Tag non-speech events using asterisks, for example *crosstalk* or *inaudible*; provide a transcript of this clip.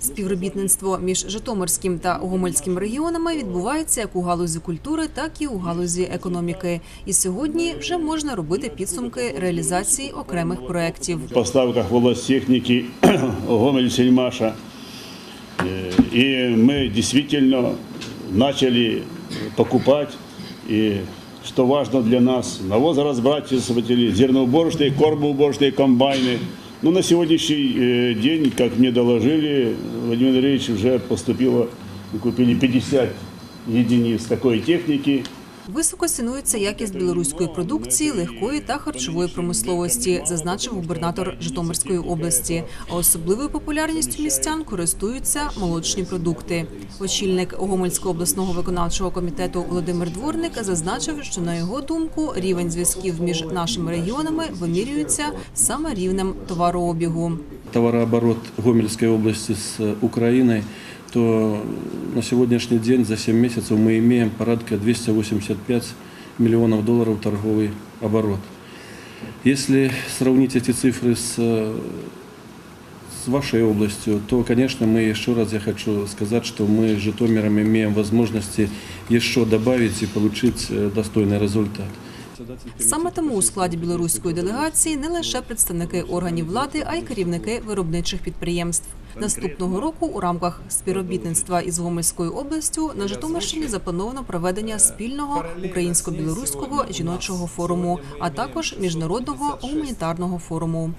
Співробітництво між Житомирським та Гомельським регіонами відбувається як у галузі культури, так і у галузі економіки. І сьогодні вже можна робити підсумки реалізації окремих проєктів. в поставках волостехники *clears throat* Гомель Сельмаша. Э, И мы действительно начали покупать, и что важно для нас, навозоразбрасыватели, зерноуборочные, кормоуборочные комбайны. Ну, на сегодняшний э, день, как мне доложили, Владимир Андреевич уже поступило, купили 50 единиц такой техники. Високо цінується якість білоруської продукції, легкої та харчової промисловості, зазначив губернатор Житомирської області. А особливою популярністю містян користуються молочні продукти. Очільник Гомельського обласного виконавчого комітету Володимир Дворник зазначив, що на його думку рівень зв'язків між нашими регіонами вимірюється саме рівнем товарообігу. товарооборот Гомельской области с э, Украиной, то на сегодняшний день за 7 месяцев мы имеем порядка 285 миллионов долларов торговый оборот. Если сравнить эти цифры с, э, с вашей областью, то, конечно, мы еще раз я хочу сказать, что мы с Житомиром имеем возможности еще добавить и получить э, достойный результат. Саме тому у складі білоруської делегації не лише представники органів влади, а й керівники виробничих підприємств. Наступного року у рамках співробітництва із Гомельською областю на Житомирщині заплановано проведення спільного українсько-білоруського жіночого форуму, а також міжнародного гуманітарного форуму.